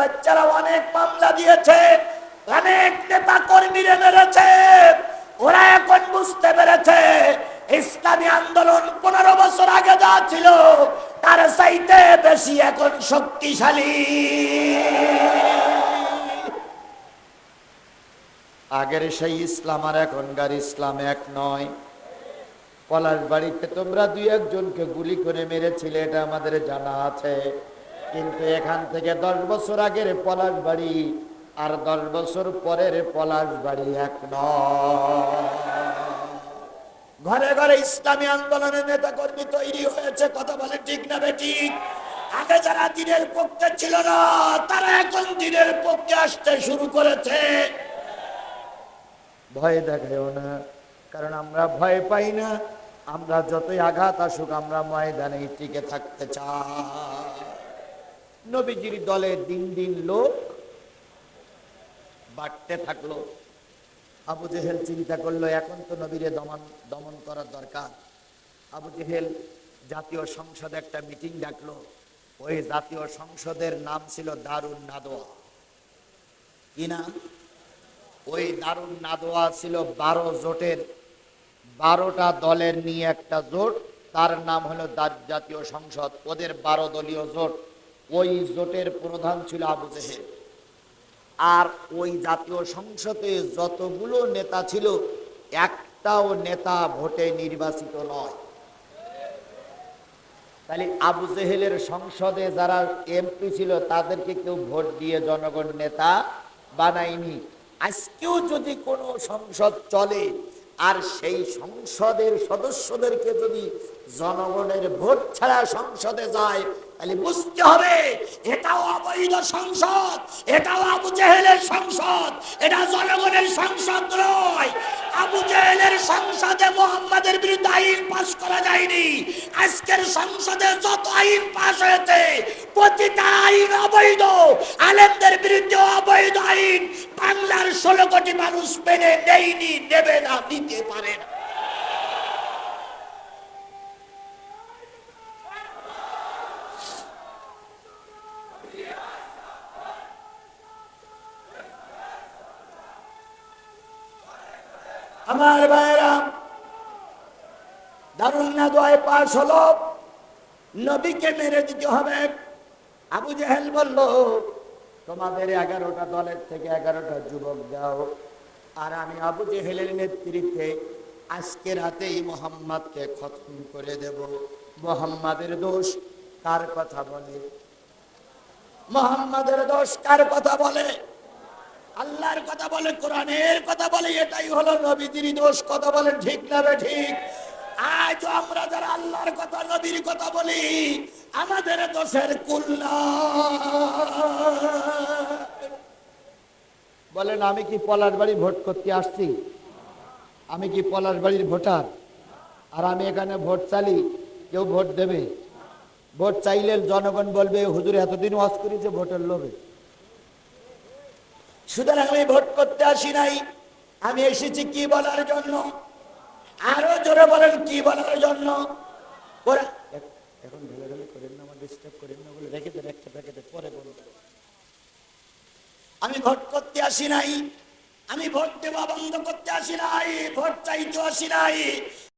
বাচ্চারা অনেক মামলা দিয়েছে, অনেক নেতা মেরেছে, ওরা এখন বুঝতে পেরেছে, ইসলামী আন্দোলন পনেরো বছর আগে যা ছিল, তার বেশি এখন শক্তিশালী। আগের সেই ইসলাম আর এখনকার ইসলাম এক নয়। পলাশ বাড়িতে তোমরা দুই একজনকে গুলি করে মেরেছিলে, এটা আমাদের জানা আছে। কিন্তু এখান থেকে দশ বছর আগের পলাশ বাড়ি আর দশ বছর পরের পলাশ বাড়ি এক ঘরে ঘরে ইসলামী আন্দোলনের নেতা কর্মী তৈরি হয়েছে, কথা বলে ঠিক না বেঠিক আগে যারা দিনের পক্ষে ছিল না, তারা এখন দিনের পক্ষে আসতে শুরু করেছে। ভয় দেখায়ও না, কারণ আমরা ভয় পাই না। আমরা যতই আঘাত আসুক, আমরা ময়দানে টিকে থাকতে চাই। নবীজির দলে দিন দিন লোক বাড়তে থাকল। আবু জেহেল চিন্তা করল, এখন তো নবীরে দমন দমন করার দরকার। আবু জেহেল জাতীয় সংসদে একটা মিটিং ডাকলো। ওই জাতীয় সংসদের নাম ছিল দারুণ নাদোয়া। কি নাম? ওই দারুণ নাদোয়া ছিল বারো জোটের, বারোটা দলের নিয়ে একটা জোট। তার নাম হলো জাতীয় সংসদ। ওদের বারো দলীয় জোট। ওই জোটের প্রধান ছিল আবু জেহেল। আর ওই জাতীয় সংসদে যতগুলো নেতা ছিল, একটাও নেতা ভোটে নির্বাচিত নয়। তাহলে আবু জেহেলের সংসদে যারা এমপি ছিল, তাদেরকে কেউ ভোট দিয়ে জনগণ নেতা বানায়নি। আজকেও যদি কোনো সংসদ চলে, আর সেই সংসদের সদস্যদেরকে যদি জনগণের ভোট ছাড়া সংসদে যায় তাহলে বুঝতে হবে, এটাও অবৈধ সংসদ, এটাও আবু জেহেলের সংসদ, এটা জনগণের সংসদ নয়। আবু জেহেলের সংসদে মোহাম্মদের বিরুদ্ধে আইন পাস করা যায়নি। আজকের সংসদে যত আইন পাস হয়েছে, প্রতিটা আইন অবৈধ। আলেমদের বিরুদ্ধে অবৈধ আইন বাংলার ষোলো কোটি মানুষ মেনে নেয়নি, নেবে না, নিতে পারে না। আমার ভাইরা দারুণ না দোয়ায় পাশ হলো। নবীকে মেরে দিতে হবে। আবু জাহেল বলল, তোমাদের এগারোটা দলের থেকে এগারোটা যুবক দাও। আর আমি আবু জেহেলের নেতৃত্বে আজকে রাতেই মোহাম্মদকে খতম করে দেব। মোহাম্মদের দোষ কার কথা বলে? মোহাম্মদের দোষ কার কথা বলে? আল্লাহর কথা বলে, কোরআনের কথা বলে, এটাই হলো নবীজির দোষ কথা বলে ঠিক না বে ঠিক? আজ আমরা যারা আল্লাহর কথা, নবীর কথা বলি, আমাদের দোষের কুল্লা বলেন, আমি কি পলাশ বাড়ি ভোট করতে আসছি? আমি কি পলাশ বাড়ির ভোটার? আর আমি এখানে ভোট চালি, কেউ ভোট দেবে? ভোট চাইলে জনগণ বলবে, হুজুর এতদিন ওয়াজ করেছে, ভোটের লোভে। সুতরাং আমি ভোট করতে আসি নাই। আমি এসেছি কি বলার জন্য? আরও জোরে বলেন কি বলার জন্য? এখন ঢেলে ঢেলে করেন না ডিস্টার্ব করেন না বলে রেখে দেন একটা পরে বলব। আমি ভোট করতে আসি নাই। আমি ভোট দেওয়া বন্ধ করতে আসি নাই, ভোট চাইতে আসি নাই।